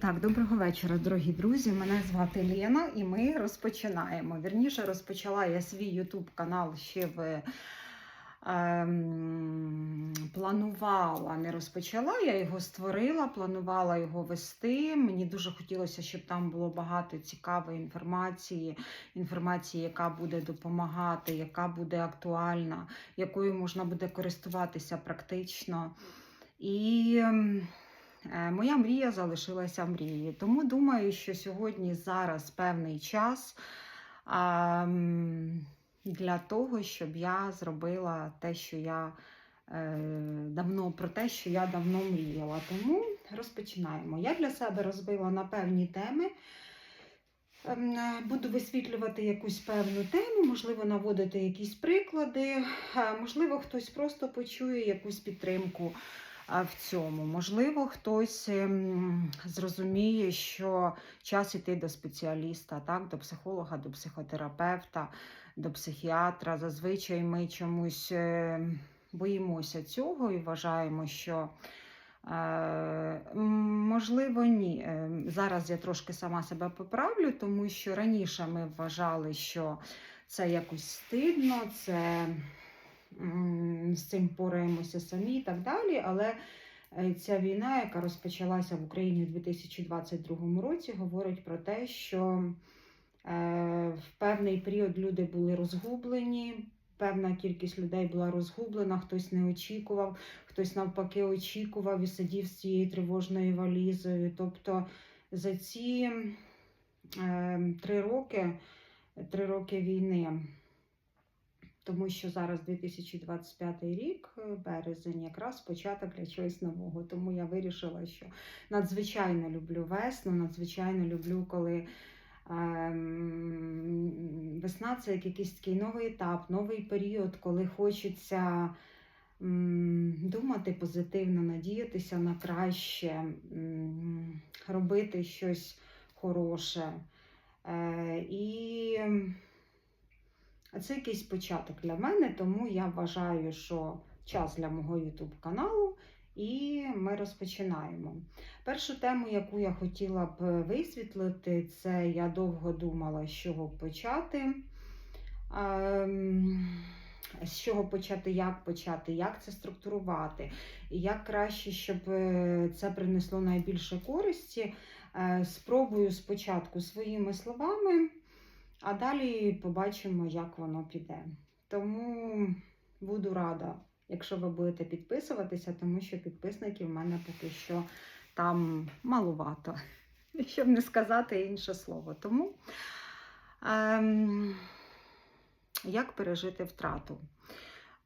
Так, доброго вечора, дорогі друзі. Мене звати Лена, і ми розпочинаємо. Вірніше, розпочала я свій YouTube канал ще в ем, планувала, не розпочала. Я його створила, планувала його вести. Мені дуже хотілося, щоб там було багато цікавої інформації, інформації, яка буде допомагати, яка буде актуальна, якою можна буде користуватися практично. І ем, Моя мрія залишилася мрією. Тому думаю, що сьогодні зараз певний час для того, щоб я зробила те, що я е, давно про те, що я давно мріяла. Тому розпочинаємо. Я для себе розбила на певні теми. Ем, е, Буду висвітлювати якусь певну тему, можливо, наводити якісь приклади, е, можливо, хтось просто почує якусь підтримку в цьому. Можливо, хтось ем, зрозуміє, що час іти до спеціаліста, так, до психолога, до психотерапевта, до психіатра. Зазвичай ми чомусь е, боїмося цього і вважаємо, що. Е, Можливо, ні. Е, Зараз я трошки сама себе поправлю, тому що раніше ми вважали, що це якось стидно, це з цим пораємося самі і так далі. Але е, ця війна, яка розпочалася в Україні у 2022 році, говорить про те, що е, в певний період люди були розгублені. Певна кількість людей була розгублена, хтось не очікував, хтось навпаки очікував і сидів з цією тривожною валізою. Тобто за ці е, три роки, три роки війни, тому що зараз 2025 рік, е, березень, якраз початок для чогось нового. Тому я вирішила, що надзвичайно люблю весну, надзвичайно люблю, коли. ем, Весна це як якийсь такий новий етап, новий період, коли хочеться думати позитивно, надіятися на краще, робити щось хороше. Е, І це якийсь початок для мене, тому я вважаю, що час для мого YouTube каналу, і ми розпочинаємо. Першу тему, яку я хотіла б висвітлити, це я довго думала, з чого почати. Ем, З чого почати, як почати, як це структурувати, як краще, щоб е, це принесло найбільше користі. Е, Спробую спочатку своїми словами, а далі побачимо, як воно піде. Тому буду рада, якщо ви будете підписуватися, тому що підписників в мене поки що там малувато, щоб не сказати інше слово. Тому ем, як пережити втрату?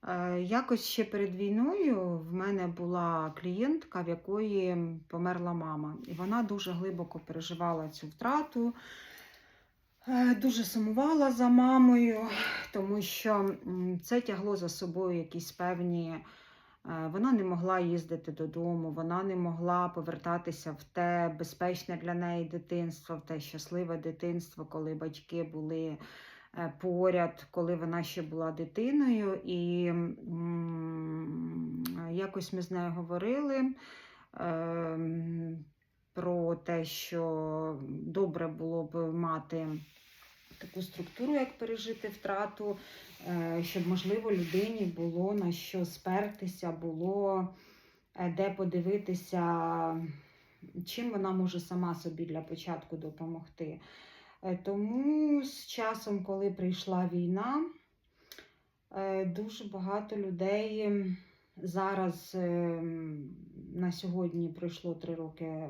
Е, Якось ще перед війною в мене була клієнтка, в якої померла мама, і вона дуже глибоко переживала цю втрату. Е, Дуже сумувала за мамою, тому що це тягло за собою якісь певні. е, Вона не могла їздити додому, вона не могла повертатися в те безпечне для неї дитинство, в те щасливе дитинство, коли батьки були е, поряд, коли вона ще була дитиною. І якось ми з нею говорили. Про те, що добре було б мати таку структуру, як пережити втрату, е, щоб, можливо, людині було на що спертися, було е, де подивитися, чим вона може сама собі для початку допомогти. Е, Тому з часом, коли прийшла війна, дуже багато людей зараз ем, на сьогодні пройшло три роки,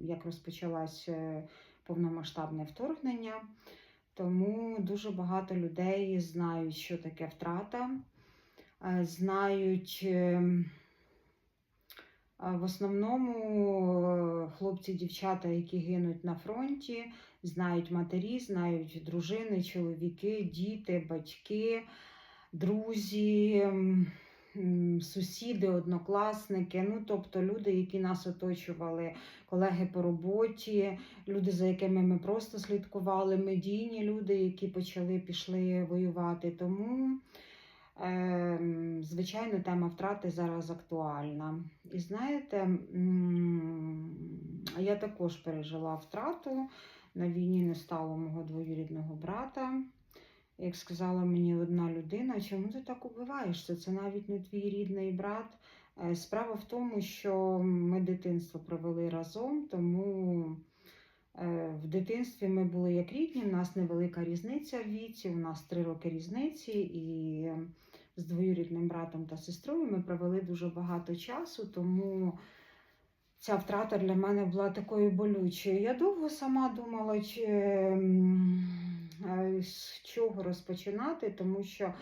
як розпочалось е, повномасштабне вторгнення. Тому дуже багато людей знають, що таке втрата, е, знають ем, в основному е, хлопці, дівчата, які гинуть на фронті, знають матері, знають дружини, чоловіки, діти, батьки, друзі, сусіди, однокласники. Ну, тобто люди, які нас оточували, колеги по роботі, люди, за якими ми просто слідкували, медійні люди, які почали пішли воювати. Тому. Ем, Звичайно, тема втрати зараз актуальна. І знаєте, Я також пережила втрату. На війні не стало мого двоюрідного брата. Як сказала мені одна людина, чому ти так убиваєшся? Це навіть не твій рідний брат. Е, Справа в тому, що ми дитинство провели разом, тому е, в дитинстві ми були як рідні, у нас невелика різниця в віці, у нас три роки різниці, і з двоюрідним братом та сестрою ми провели дуже багато часу, тому ця втрата для мене була такою болючою. Я довго сама думала, чи, з чого розпочинати, тому що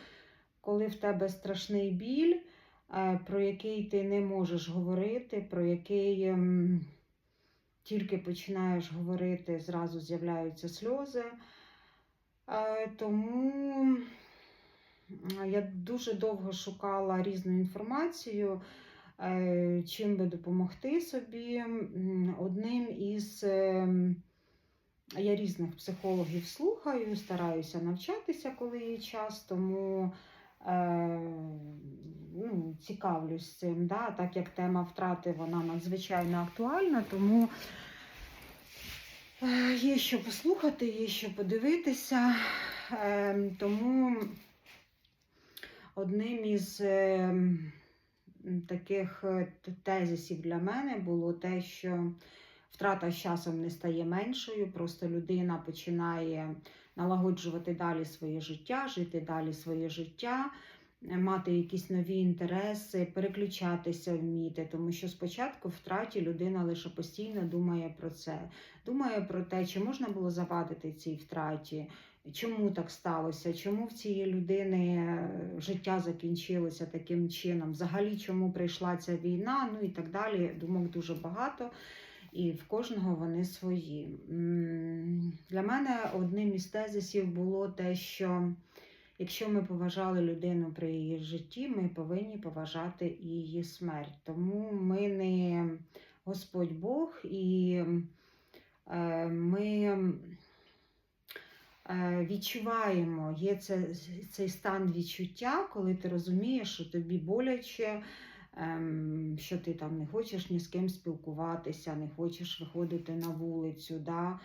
коли в тебе страшний біль, е, про який ти не можеш говорити, про який ем, тільки починаєш говорити, зразу з'являються сльози. Е, Тому е, я дуже довго шукала різну інформацію, е, чим би допомогти собі. Одним із ем, я різних психологів слухаю, стараюся навчатися, коли є час, тому е, ну, цікавлюсь цим. Да? Так як тема втрати вона надзвичайно актуальна, тому е, є що послухати, є що подивитися. Е, тому одним із е, таких е, тезисів для мене було те, що втрата з часом не стає меншою, просто людина починає налагоджувати далі своє життя, жити далі своє життя, мати якісь нові інтереси, переключатися вміти. Тому що спочатку втраті людина лише постійно думає про це, думає про те, чи можна було завадити цій втраті. Чому так сталося? Чому в цієї людини е, життя закінчилося таким чином? Взагалі, чому прийшла ця війна? Ну і так далі. Думок дуже багато і в кожного вони свої. Для мене одним із тезисів було те, що якщо ми поважали людину при її житті, ми повинні поважати і її смерть. Тому ми не Господь Бог, і е, ми е, відчуваємо, є це, цей стан відчуття, коли ти розумієш, що тобі боляче, що ти там не хочеш ні з ким спілкуватися, не хочеш виходити на вулицю, да?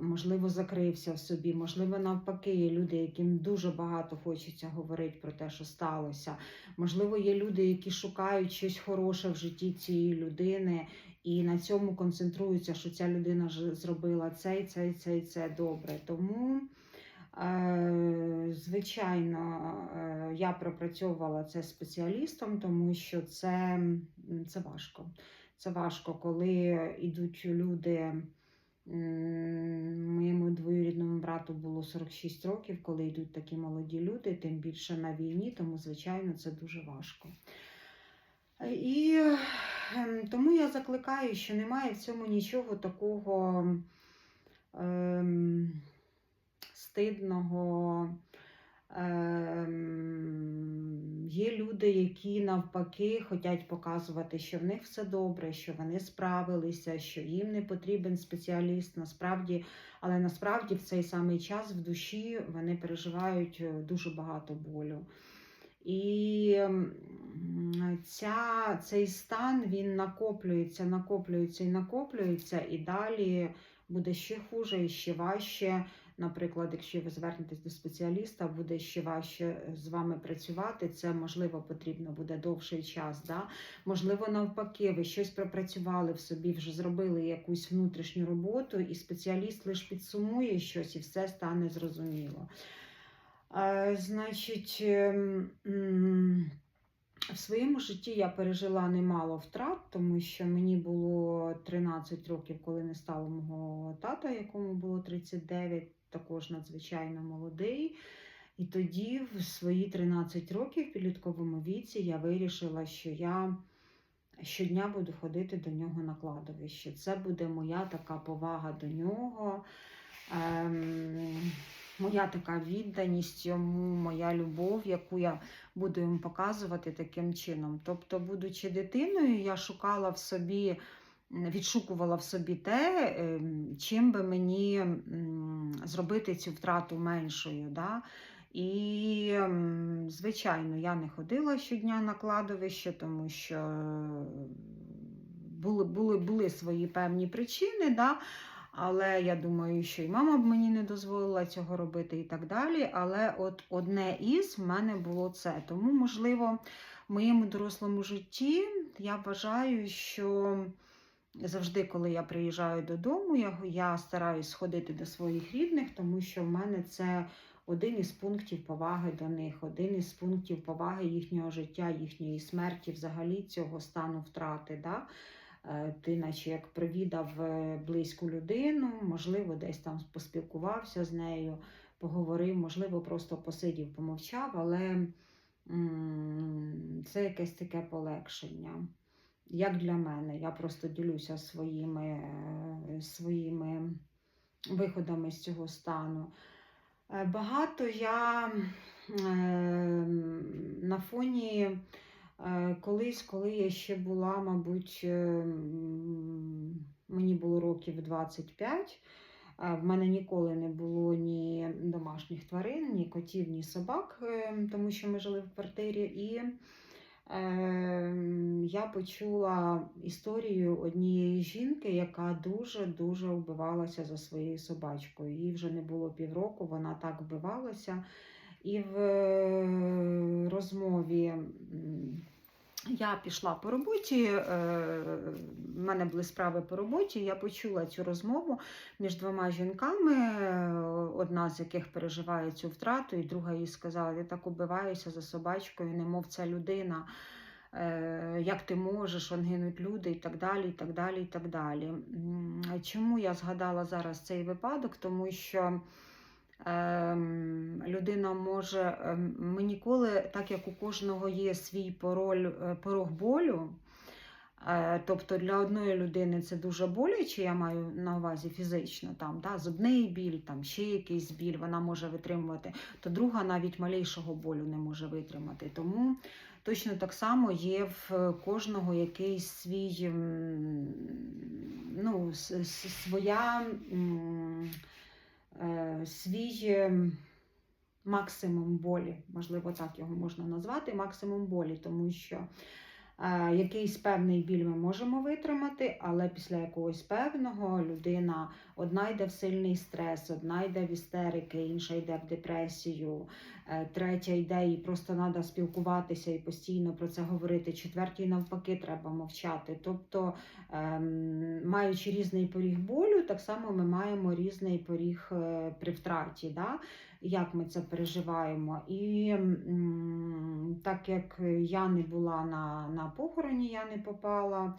можливо, закрився в собі, можливо, навпаки, є люди, яким дуже багато хочеться говорити про те, що сталося. Можливо, є люди, які шукають щось хороше в житті цієї людини. І на цьому концентруються, що ця людина зробила це, і це, це, це добре. Тому Звичайно, е, я пропрацьовувала це спеціалістом, тому що це, це важко. Це важко, коли йдуть люди. Моєму двоюрідному брату було 46 років, коли йдуть такі молоді люди, тим більше на війні, тому, звичайно, це дуже важко. Е, І ем, тому я закликаю, що немає в цьому нічого такого. Ем, стидного. Ем, Є люди, які навпаки хочуть показувати, що в них все добре, що вони справилися, що їм не потрібен спеціаліст. Насправді, але насправді в цей самий час в душі вони переживають е, дуже багато болю. І ця, цей стан він накоплюється, накоплюється і накоплюється, і далі буде ще хуже і ще важче. Наприклад, якщо ви звернетесь до спеціаліста, буде ще важче з вами працювати. Це можливо потрібно буде довший час. Да? Можливо, навпаки, ви щось пропрацювали в собі, вже зробили якусь внутрішню роботу, і спеціаліст лише підсумує щось, і все стане зрозуміло. Е, значить, ем, в своєму житті я пережила немало втрат, тому що мені було 13 років, коли не стало мого тата, якому було 39, також надзвичайно молодий. І тоді, в свої 13 років в підлітковому віці, я вирішила, що я щодня буду ходити до нього на кладовище. Це буде моя така повага до нього. Ем, моя така відданість йому, моя любов, яку я буду йому показувати таким чином. Тобто, будучи дитиною, я шукала в собі, відшукувала в собі те, ем, чим би мені зробити цю втрату меншою. Да? І, звичайно, я не ходила щодня на кладовище, тому що були, були, були свої певні причини. Да? Але я думаю, що і мама б мені не дозволила цього робити і так далі. Але от одне із в мене було це. Тому, можливо, в моєму дорослому житті я вважаю, що завжди, коли я приїжджаю додому, я, я стараюсь сходити до своїх рідних, тому що в мене це один із пунктів поваги до них, один із пунктів поваги їхнього життя, їхньої смерті, взагалі цього стану втрати. Да? Е, Ти, наче як привідав е, близьку людину, можливо, десь там поспілкувався з нею, поговорив, можливо, просто посидів, помовчав, але це якесь таке полегшення. Як для мене, я просто ділюся своїми, е, своїми виходами з цього стану. Е, Багато я е, на фоні е, колись, коли я ще була, мабуть, мені було років 25. е, В мене ніколи не було ні домашніх тварин, ні котів, ні собак, е, тому що ми жили в квартирі. І я почула історію однієї жінки, яка дуже-дуже вбивалася за своєю собачкою. Їй вже не було півроку, вона так вбивалася. І в е, розмові я пішла по роботі, е, в мене були справи по роботі. Я почула цю розмову між двома жінками, одна з яких переживає цю втрату, і друга їй сказала: Я так убиваюся за собачкою, немов ця людина. е, Як ти можеш, он гинуть люди і так далі, і так далі, і так далі. Чому я згадала зараз цей випадок? Тому що людина може, ем, ми ніколи, так як у кожного є свій пороль, е, порог болю. е, Тобто для одної людини це дуже боляче, я маю на увазі фізично, там, да, зубний біль, там, ще якийсь біль вона може витримувати, то друга навіть малейшого болю не може витримати. Тому точно так само є в кожного якийсь свій ну, своя. Е, свій е, максимум болі, можливо, так його можна назвати, максимум болі, тому що якийсь певний біль ми можемо витримати, але після якогось певного людина одна йде в сильний стрес, одна йде в істерики, інша йде в депресію, е, третя йде і просто треба спілкуватися і постійно про це говорити. Четвертій навпаки треба мовчати. Тобто, ем, маючи різний поріг болю, так само ми маємо різний поріг е, при втраті. Да? Як ми це переживаємо. І так як я не була на, на похороні, я не попала.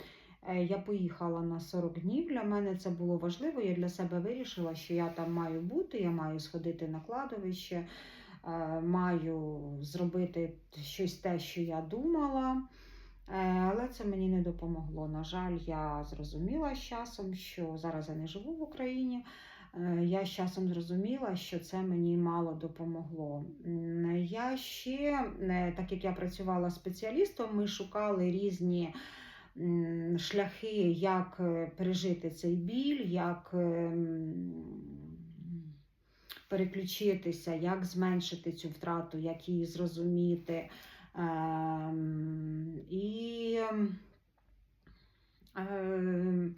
е, Я поїхала на 40 днів. Для мене це було важливо. Я для себе вирішила, що я там маю бути, я маю сходити на кладовище, е, маю зробити щось те, що я думала. Е, Але це мені не допомогло. На жаль, я зрозуміла з часом, що зараз я не живу в Україні. Е, Я з часом зрозуміла, що це мені мало допомогло. Я ще, е, так як я працювала спеціалістом, ми шукали різні шляхи, як е, пережити цей біль, як переключитися, як зменшити цю втрату, як її зрозуміти. Ем, І ем,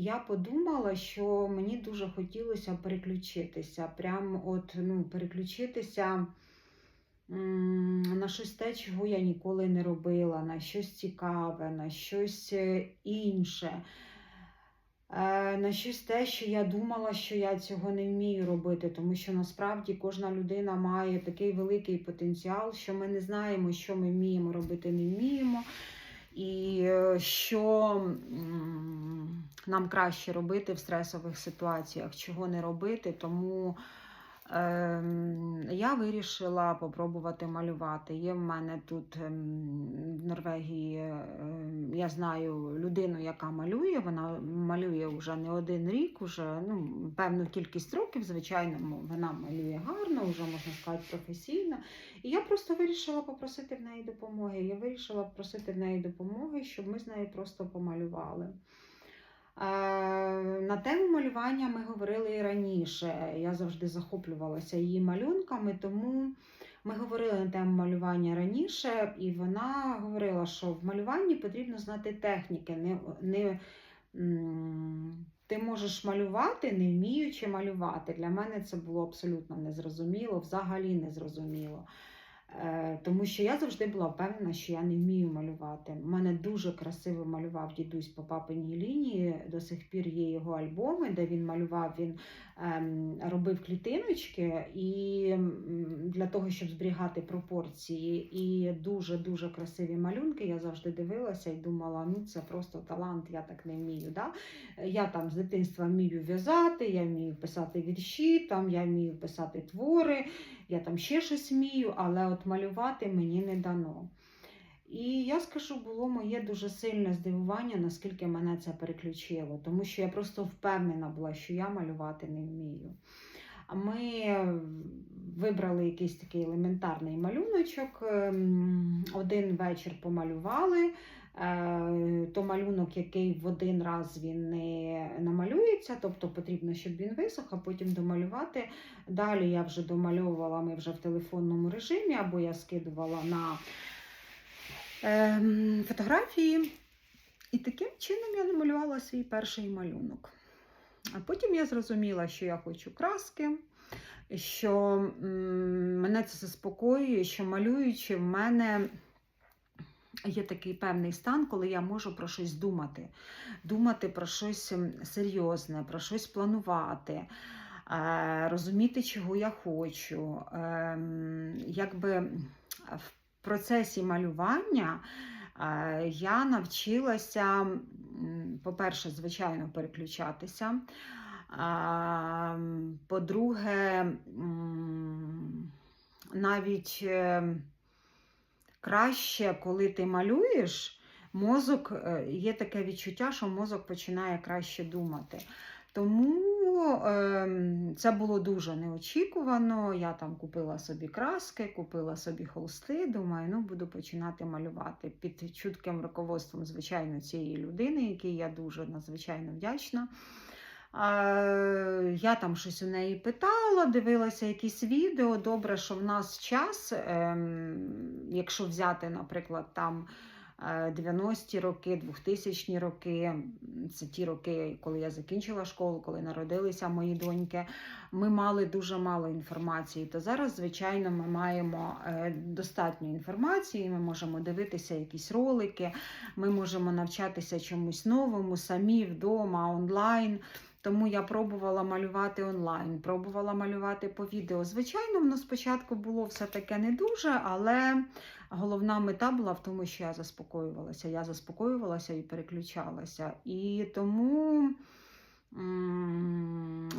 я подумала, що мені дуже хотілося переключитися. Прям от, ну, переключитися на щось те, чого я ніколи не робила, на щось цікаве, на щось е, інше. Е, На щось те, що я думала, що я цього не вмію робити, тому що насправді кожна людина має такий великий потенціал, що ми не знаємо, що ми вміємо робити, не вміємо, і е, що нам краще робити в стресових ситуаціях, чого не робити. Тому ем, я вирішила попробувати малювати. Є в мене тут ем, в Норвегії, ем, я знаю людину, яка малює. Вона малює вже не один рік, уже ну, певну кількість років, звичайно, вона малює гарно, вже можна сказати, професійно. І я просто вирішила попросити в неї допомоги. Я вирішила попросити в неї допомоги, щоб ми з нею просто помалювали. Е, На тему малювання ми говорили і раніше. Я завжди захоплювалася її малюнками, тому Ми говорили на тему малювання раніше, і вона говорила, що в малюванні потрібно знати техніки. Не, не, ти можеш малювати, не вміючи малювати. Для мене це було абсолютно незрозуміло, взагалі незрозуміло. Е, Тому що я завжди була впевнена, що я не вмію малювати. У мене дуже красиво малював дідусь по папиній лінії. До сих пір є його альбоми, де він малював, він ем, робив клітиночки і для того, щоб зберігати пропорції. І дуже-дуже красиві малюнки. Я завжди дивилася і думала, ну це просто талант, я так не вмію. Да? Я там з дитинства вмію в'язати, я вмію писати вірші, там я вмію писати твори я там ще щось вмію, але от малювати мені не дано. І я скажу, було моє дуже сильне здивування, наскільки мене це переключило, тому що я просто впевнена була, що я малювати не вмію. Ми вибрали якийсь такий елементарний малюночок, ем, один вечір помалювали. Е, То малюнок, який в один раз він не намалюється, тобто потрібно, щоб він висох, а потім домалювати. Далі я вже домальовувала ми вже в телефонному режимі, або я скидувала на е, фотографії. І таким чином я намалювала свій перший малюнок. А потім я зрозуміла, що я хочу краски, що мене це заспокоює, що малюючи, в мене є такий певний стан, коли я можу про щось думати, думати про щось серйозне, про щось планувати. е, Розуміти, чого я хочу. Ем, Якби в процесі малювання е, я навчилася, по-перше, звичайно, переключатися. По-друге, навіть е, краще, коли ти малюєш, мозок е, є таке відчуття, що мозок починає краще думати. Тому ем, це було дуже неочікувано. Я там купила собі краски, купила собі холсти. Думаю, ну буду починати малювати під чутким руководством, звичайно, цієї людини, якій я дуже надзвичайно вдячна. Е, Я там щось у неї питала, дивилася якісь відео. Добре, що в нас час, ем, якщо взяти, наприклад, там е, 90-ті роки, 2000-ні роки, це ті роки, коли я закінчила школу, коли народилися мої доньки, ми мали дуже мало інформації. То зараз, звичайно, ми маємо е, достатньо інформації, ми можемо дивитися якісь ролики, ми можемо навчатися чомусь новому, самі вдома, онлайн. Тому я пробувала малювати онлайн, пробувала малювати по відео. Звичайно, воно спочатку було все таке не дуже, але головна мета була в тому, що я заспокоювалася. Я заспокоювалася і переключалася. І тому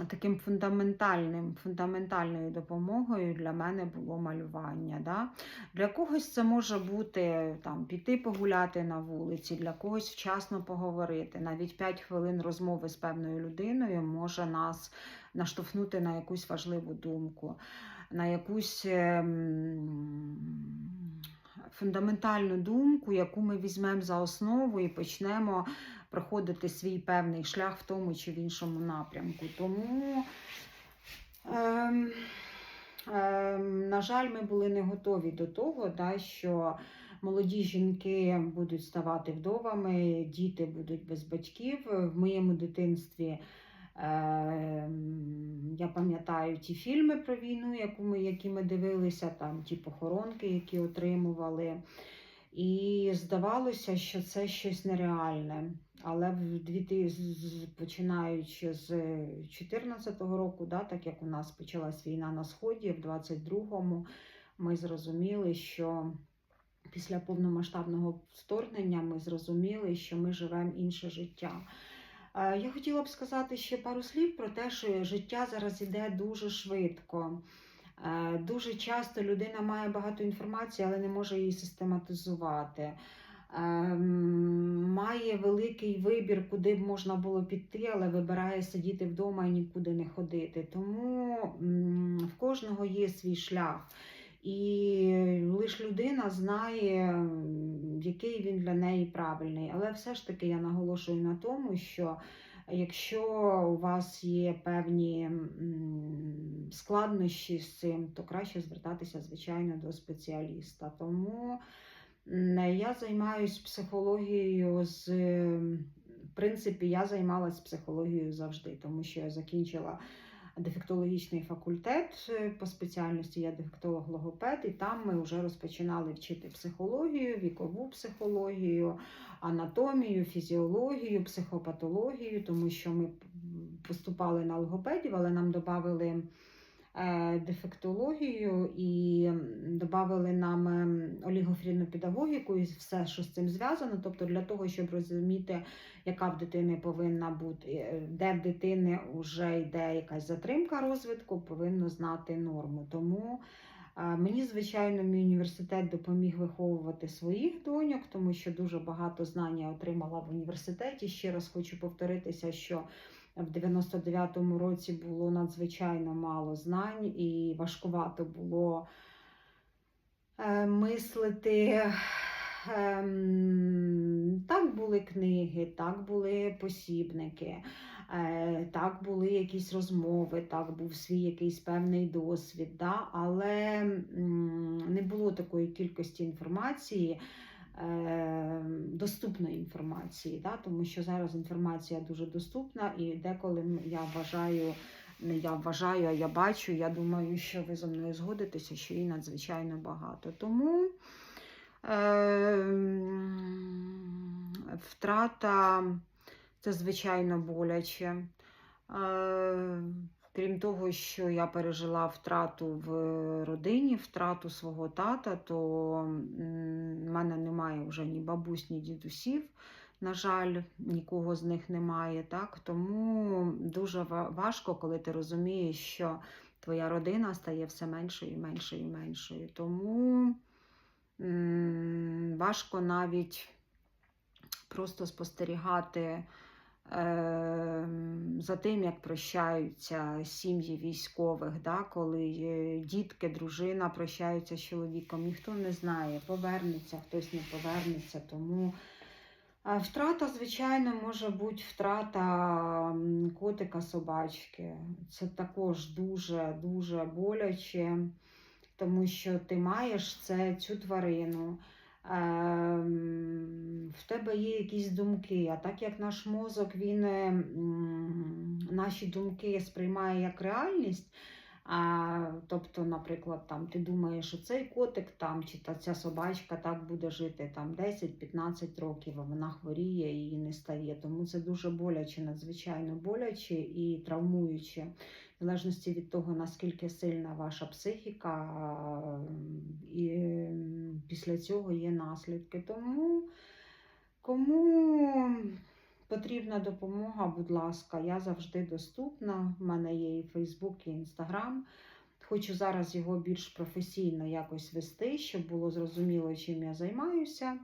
таким фундаментальним, фундаментальною допомогою для мене було малювання. Да? Для когось це може бути там, піти погуляти на вулиці, для когось вчасно поговорити. Навіть 5 хвилин розмови з певною людиною може нас наштовхнути на якусь важливу думку, на якусь ем, фундаментальну думку, яку ми візьмемо за основу і почнемо проходити свій певний шлях в тому чи в іншому напрямку. Тому. Ем, Ем, На жаль, ми були не готові до того, да, що молоді жінки будуть ставати вдовами, діти будуть без батьків. В моєму дитинстві я пам'ятаю ті фільми про війну, яку ми, які ми дивилися, там ті похоронки, які отримували. І здавалося, що це щось нереальне. Але в 2000, починаючи з 2014 року, да, так як у нас почалась війна на Сході, в 22-му ми зрозуміли, що після повномасштабного вторгнення ми зрозуміли, що ми живемо інше життя. Е, Я хотіла б сказати ще пару слів про те, що життя зараз іде дуже швидко. Е, Дуже часто людина має багато інформації, але не може її систематизувати. Ем, Має великий вибір, куди б можна було піти, але вибирає сидіти вдома і нікуди не ходити. Тому в кожного є свій шлях. І лише людина знає, який він для неї правильний. Але все ж таки я наголошую на тому, що Якщо у вас є певні складнощі з цим, то краще звертатися, звичайно, до спеціаліста. Тому я займаюся психологією з. В принципі, я займалася психологією завжди, тому що я закінчила дефектологічний факультет е, по спеціальності, я дефектолог-логопед, і там ми вже розпочинали вчити психологію, вікову психологію, анатомію, фізіологію, психопатологію, тому що ми поступали на логопедів, але нам додали дефектологію і додали нам ем, олігофрінну педагогіку і все, що з цим зв'язано. Тобто, для того, щоб розуміти, яка в дитини повинна бути, е, де в дитини вже йде якась затримка розвитку, повинно знати норму. Тому е, мені, звичайно, мій університет допоміг виховувати своїх доньок, тому що дуже багато знань я отримала в університеті. Ще раз хочу повторитися, що в 99-му році було надзвичайно мало знань і важкувато було е, мислити. Ем, Так були книги, так були посібники, е, так були якісь розмови, так був свій якийсь певний досвід, да? але не було такої кількості інформації, доступної інформації, да? тому що зараз інформація дуже доступна, і деколи я вважаю. Не я вважаю, а я бачу. Я думаю, що ви зі мною згодитеся, що її надзвичайно багато. Тому Ем, Втрата це звичайно боляче. Е, Крім того, що я пережила втрату в родині, втрату свого тата, то в мене немає вже ні бабусь, ні дідусів. На жаль, нікого з них немає. Так? Тому дуже важко, коли ти розумієш, що твоя родина стає все меншою і меншою і меншою. Тому важко навіть просто спостерігати е, за тим, як прощаються сім'ї військових, да, коли е, дітки, дружина прощаються з чоловіком. Ніхто не знає, повернеться, хтось не повернеться. Тому е, втрата, звичайно, може бути втрата котика собачки. Це також дуже-дуже боляче тому що ти маєш це, цю тварину, ем, в тебе є якісь думки, а так як наш мозок, він е, наші думки сприймає як реальність. А, тобто, наприклад, там ти думаєш, що цей котик там чи та ця собачка так буде жити там 10-15 років, а вона хворіє і не стає. Тому це дуже боляче, надзвичайно боляче і травмуюче в залежності від того, наскільки сильна ваша психіка, і після цього є наслідки. Тому кому потрібна допомога, будь ласка, я завжди доступна. У мене є і Фейсбук, і Інстаграм. Хочу зараз його більш професійно якось вести, щоб було зрозуміло, чим я займаюся.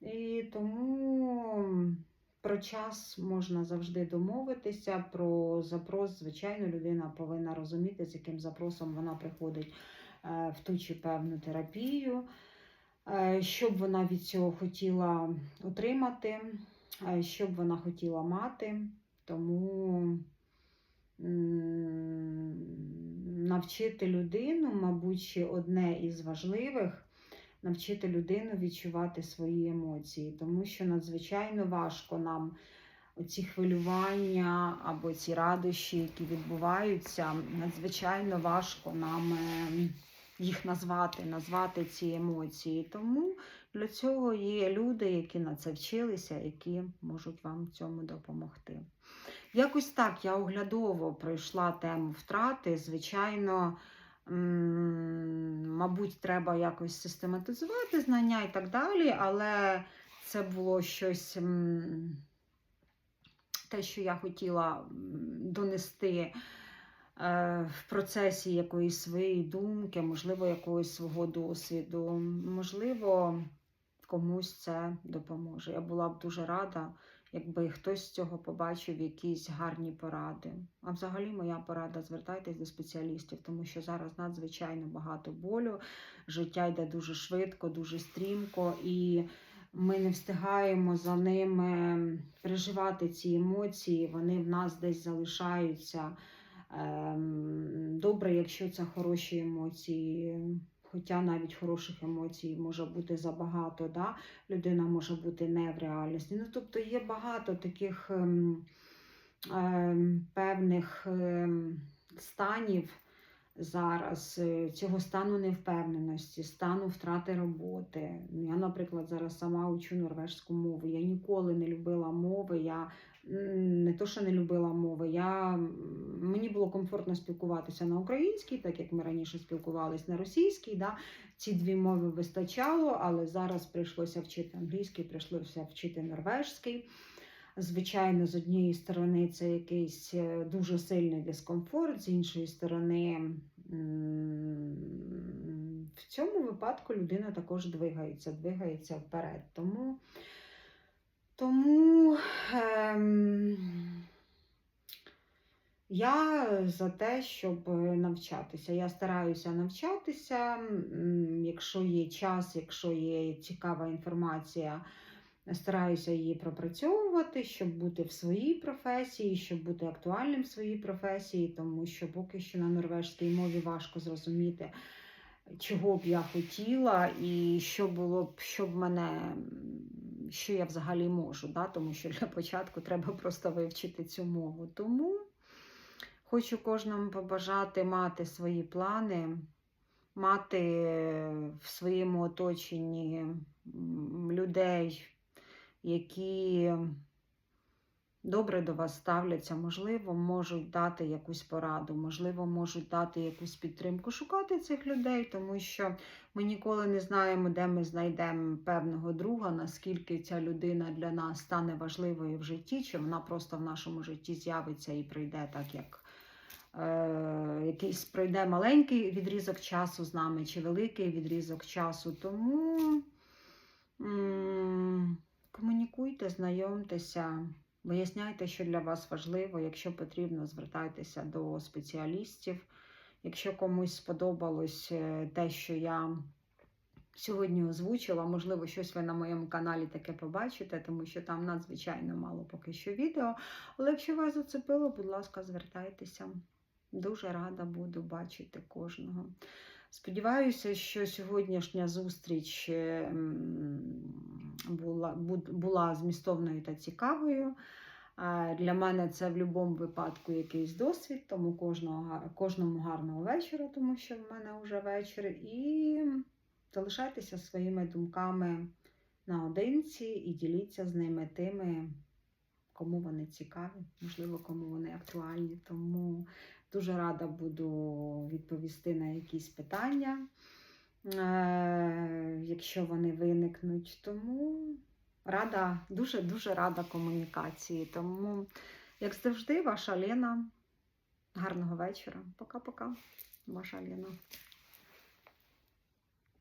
І тому про час можна завжди домовитися. Про запрос, звичайно, людина повинна розуміти, з яким запросом вона приходить е, в ту чи певну терапію, що б вона від цього хотіла отримати, е, що б вона хотіла мати. Тому навчити людину, мабуть, ще одне із важливих навчити людину відчувати свої емоції, тому що надзвичайно важко нам ці хвилювання або ці радощі, які відбуваються, надзвичайно важко нам е, їх назвати, назвати ці емоції. Тому для цього є люди, які на це вчилися, які можуть вам в цьому допомогти. Якось так я оглядово пройшла тему втрати. Звичайно, мабуть, треба якось систематизувати знання і так далі, але це було щось, те, що я хотіла донести в процесі якоїсь своєї думки, можливо, якогось свого досвіду. Можливо, комусь це допоможе. Я була б дуже рада, якби хтось з цього побачив якісь гарні поради. А взагалі, моя порада звертайтесь до спеціалістів, тому що зараз надзвичайно багато болю, життя йде дуже швидко, дуже стрімко і. ми не встигаємо за ними переживати ці емоції, вони в нас десь залишаються. Ем, Добре, якщо це хороші емоції, хоча навіть хороших емоцій може бути забагато, да? людина може бути не в реальності. Ну, тобто є багато таких ем, певних ем, станів зараз, е, цього стану невпевненості, стану втрати роботи. Я, наприклад, зараз сама учу норвежську мову. Я ніколи не любила мови. Я не то, що не любила мови, я, мені було комфортно спілкуватися на українській, так як ми раніше спілкувалися на російській. Да? Ці дві мови вистачало, але зараз прийшлося вчити англійський, прийшлося вчити норвежський. Звичайно, з однієї сторони це якийсь е, дуже сильний дискомфорт, з іншої сторони, в цьому випадку людина також двигається, двигається вперед. Тому, тому ем, я за те, щоб навчатися. Я стараюся навчатися, якщо є час, якщо є цікава інформація. Стараюся її пропрацьовувати, щоб бути в своїй професії, щоб бути актуальним в своїй професії, тому що поки що на норвежській мові важко зрозуміти, чого б я хотіла, і що було б, що б мене, що я взагалі можу. Да? Тому що для початку треба просто вивчити цю мову. Тому хочу кожному побажати мати свої плани, мати в своєму оточенні людей які добре до вас ставляться, можливо, можуть дати якусь пораду, можливо, можуть дати якусь підтримку. Шукати цих людей, тому що ми ніколи не знаємо, де ми знайдемо певного друга, наскільки ця людина для нас стане важливою в житті, чи вона просто в нашому житті з'явиться і прийде так, як. е, Якийсь пройде маленький відрізок часу з нами, чи великий відрізок часу. Тому м, Комунікуйте, знайомтеся, виясняйте, що для вас важливо. Якщо потрібно, звертайтеся до спеціалістів. Якщо комусь сподобалось е, те, що я сьогодні озвучила, можливо, щось ви на моєму каналі таке побачите, тому що там надзвичайно мало поки що відео. Але якщо вас зацепило, будь ласка, звертайтеся. Дуже рада буду бачити кожного. Сподіваюся, що сьогоднішня зустріч е, була, була змістовною та цікавою. Для мене це в будь-якому випадку якийсь досвід, тому кожного, кожному гарного вечора, тому що в мене вже вечір. І залишайтеся своїми думками наодинці і діліться з ними тими, кому вони цікаві, можливо, кому вони актуальні. Тому дуже рада буду відповісти на якісь питання, е, якщо вони виникнуть. Тому рада, дуже-дуже рада комунікації. Тому, як завжди, ваша Лена. Гарного вечора. Пока-пока. Ваша Лена.